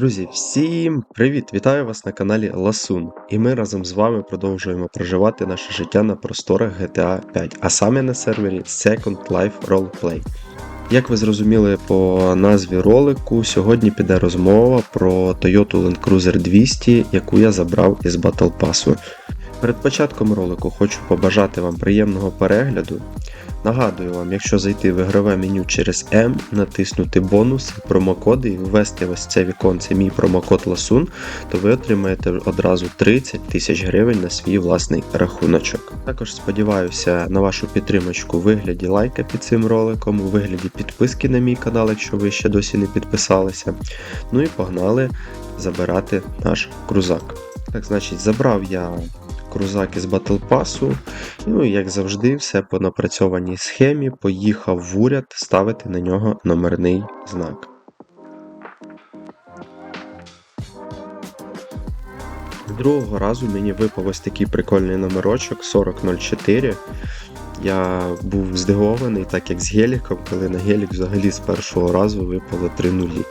Друзі, всім привіт! Вітаю вас на каналі Ласун. І ми разом з вами продовжуємо проживати наше життя на просторах GTA 5, а саме на сервері Second Life Roleplay. Як ви зрозуміли по назві ролику, сьогодні піде розмова про Toyota Land Cruiser 200, яку я забрав із Battle Pass. Перед початком ролику хочу побажати вам приємного перегляду. Нагадую вам, якщо зайти в ігрове меню через M, натиснути бонуси, промокоди і ввести ось це віконце мій промокод LASUN, то ви отримаєте одразу 30 тисяч гривень на свій власний рахуночок. Також сподіваюся на вашу підтримочку у вигляді лайка під цим роликом, у вигляді підписки на мій канал, якщо ви ще досі не підписалися. Ну і погнали забирати наш крузак. Так, значить, забрав я крузак із Pass. Ну і як завжди, все по напрацьованій схемі. Поїхав в уряд ставити на нього номерний знак. Другого разу мені випав ось такий прикольний номерочок 4004. Я був здивований, так як з геліком, коли на гелік взагалі з першого разу випало 3 нулі.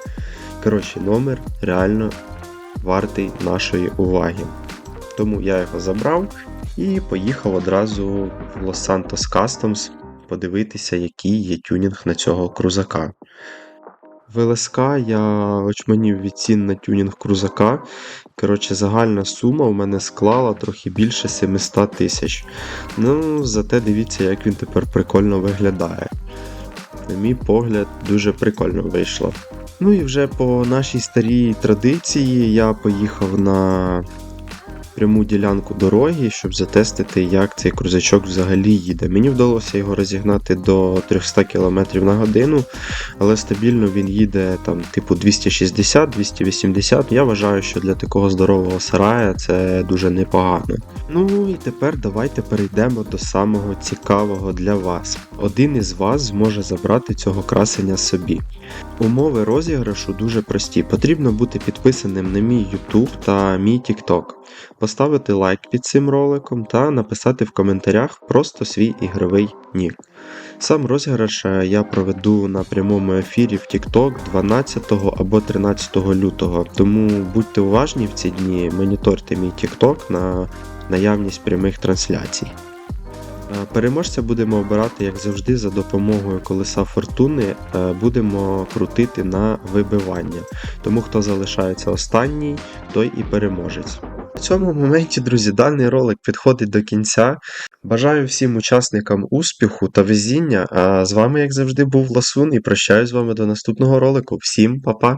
Коротше, номер реально вартий нашої уваги. Тому я його забрав і поїхав одразу в Los-Santos Customs подивитися, який є тюнінг на цього крузака. В ЛСК я очманів від цін на тюнінг крузака. Коротше, загальна сума у мене склала трохи більше 700 тисяч. Ну, зате дивіться, як він тепер прикольно виглядає. На мій погляд, дуже прикольно вийшло. Ну і вже по нашій старій традиції я поїхав на пряму ділянку дороги, щоб затестити, як цей крузачок взагалі їде. Мені вдалося його розігнати до 300 км на годину, але стабільно він їде там типу 260-280. Я вважаю, що для такого здорового сарая це дуже непогано. Ну і тепер давайте перейдемо до самого цікавого для вас. Один із вас зможе забрати цього красення собі. Умови розіграшу дуже прості. Потрібно бути підписаним на мій YouTube та мій TikTok, поставити лайк під цим роликом та написати в коментарях просто свій ігровий нік. Сам розіграш е, я проведу на прямому ефірі в TikTok 12 або 13 лютого, тому будьте уважні в ці дні, моніторте мій TikTok на наявність прямих трансляцій. Е, Переможця будемо обирати, як завжди, за допомогою колеса фортуни е, будемо крутити на вибивання. Тому хто залишається останній, той і переможець. В цьому моменті, друзі, даний ролик підходить до кінця. Бажаю всім учасникам успіху та везіння. А з вами, як завжди, був Ласун і прощаюсь з вами до наступного ролику. Всім па-па!